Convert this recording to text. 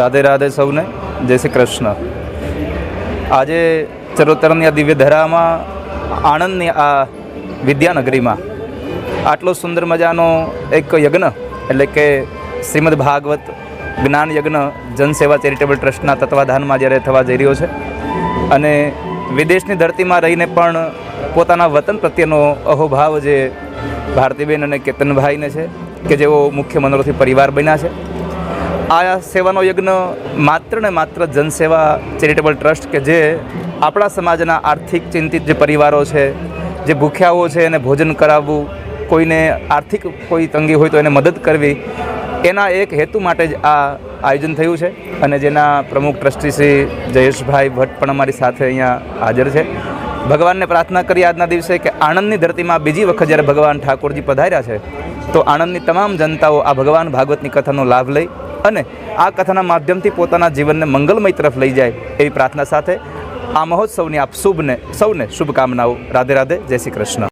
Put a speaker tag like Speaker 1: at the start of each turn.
Speaker 1: રાધે રાધે સૌને, જય શ્રી કૃષ્ણ. આજે ચરોતરની આ દિવ્ય ધરામાં આણંદની આ વિદ્યાનગરીમાં આટલો સુંદર મજાનો એક યજ્ઞ, એટલે કે શ્રીમદ ભાગવત જ્ઞાન યજ્ઞ જનસેવા ચેરિટેબલ ટ્રસ્ટના તત્વાધાનમાં જ્યારે થવા જઈ રહ્યો છે અને વિદેશની ધરતીમાં રહીને પણ પોતાના વતન પ્રત્યેનો અહોભાવ જે ભારતીબેન અને કેતનભાઈને છે, કે જેઓ મુખ્ય મનોરથી પરિવાર બન્યા છે આ સેવાનો યજ્ઞ માત્ર ને માત્ર જનસેવા ચેરિટેબલ ટ્રસ્ટ કે જે આપણા સમાજના આર્થિક ચિંતિત જે પરિવારો છે, જે ભૂખ્યાઓ છે એને ભોજન કરાવવું, કોઈને આર્થિક કોઈ તંગી હોય તો એને મદદ કરવી, એના એક હેતુ માટે જ આ આયોજન થયું છે અને જેના પ્રમુખ ટ્રસ્ટી શ્રી જયેશભાઈ ભટ્ટ પણ અમારી સાથે અહીંયા હાજર છે. ભગવાનને પ્રાર્થના કરી આજના દિવસે કે આણંદની ધરતીમાં બીજી વખત જ્યારે ભગવાન ઠાકોરજી પધાર્યા છે, તો આણંદની તમામ જનતાઓ આ ભગવાન ભાગવતની કથાનો લાભ લઈ અને આ કથાના માધ્યમથી પોતાના જીવનને મંગલમય તરફ લઈ જાય એવી પ્રાર્થના સાથે આ મહોત્સવની આપ શુભને સૌને શુભકામનાઓ. રાધે રાધે, જય શ્રી કૃષ્ણ.